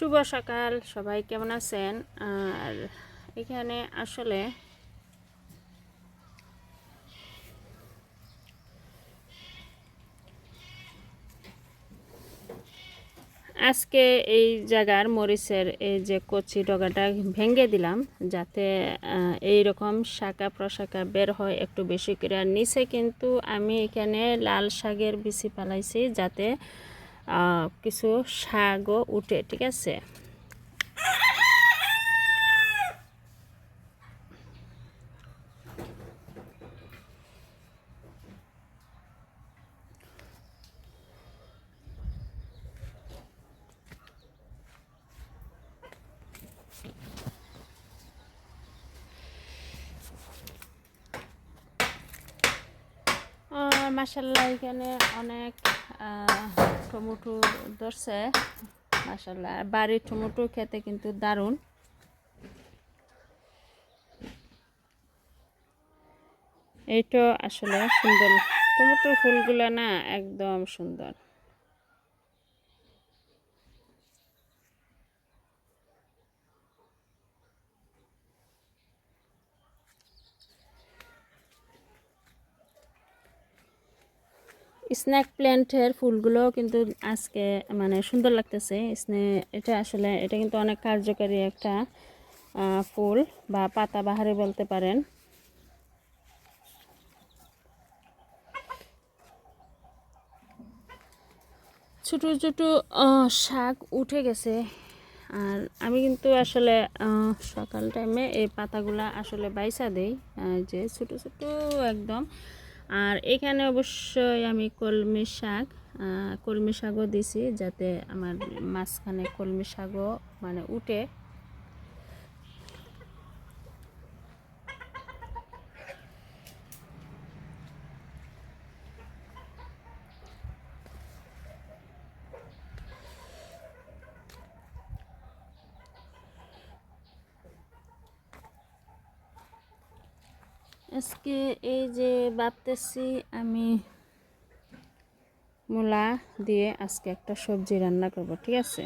শুভ সকাল, সবাই কেমন আছেন? আর এখানে আসলে আজকে এই জায়গার মরিচের এই যে কচি ডগাটা ভেঙে দিলাম, যাতে এই রকম শাখা প্রশাখা বের হয় একটু বেশি করে। আর নিচে কিন্তু আমি এখানে লাল শাকের বিচি পালাইছি যাতে কিছু শাকও উঠে ঠিক আছে আর মাসাল্লাহ এখানে অনেক টমেটো ধরছে। মাসাল্লাহ বাড়ির টমেটো খেতে কিন্তু দারুণ। এইটা আসলে সুন্দর। টমেটোর ফুলগুলো না একদম সুন্দর। স্ন্যাক প্ল্যান্টের ফুলগুলো কিন্তু আজকে মানে সুন্দর লাগতেছে। স্নে, এটা আসলে, এটা কিন্তু অনেক কার্যকারী একটা ফুল বা পাতা বাহারে বলতে পারেন। ছোটো ছোটো শাক উঠে গেছে। আর আমি কিন্তু আসলে সকাল টাইমে এই পাতাগুলা আসলে বাইসা দেই যে ছোটো ছোটো একদম। আর এখানে অবশ্যই আমি কলমি শাক কলমি শাকও দিছি যাতে আমার মাঝখানে কলমি শাকও মানে উঠে। আজকে এই যে ভাবতেছি আমি মূলা দিয়ে আজকে একটা সবজি রান্না করব ঠিক আছে?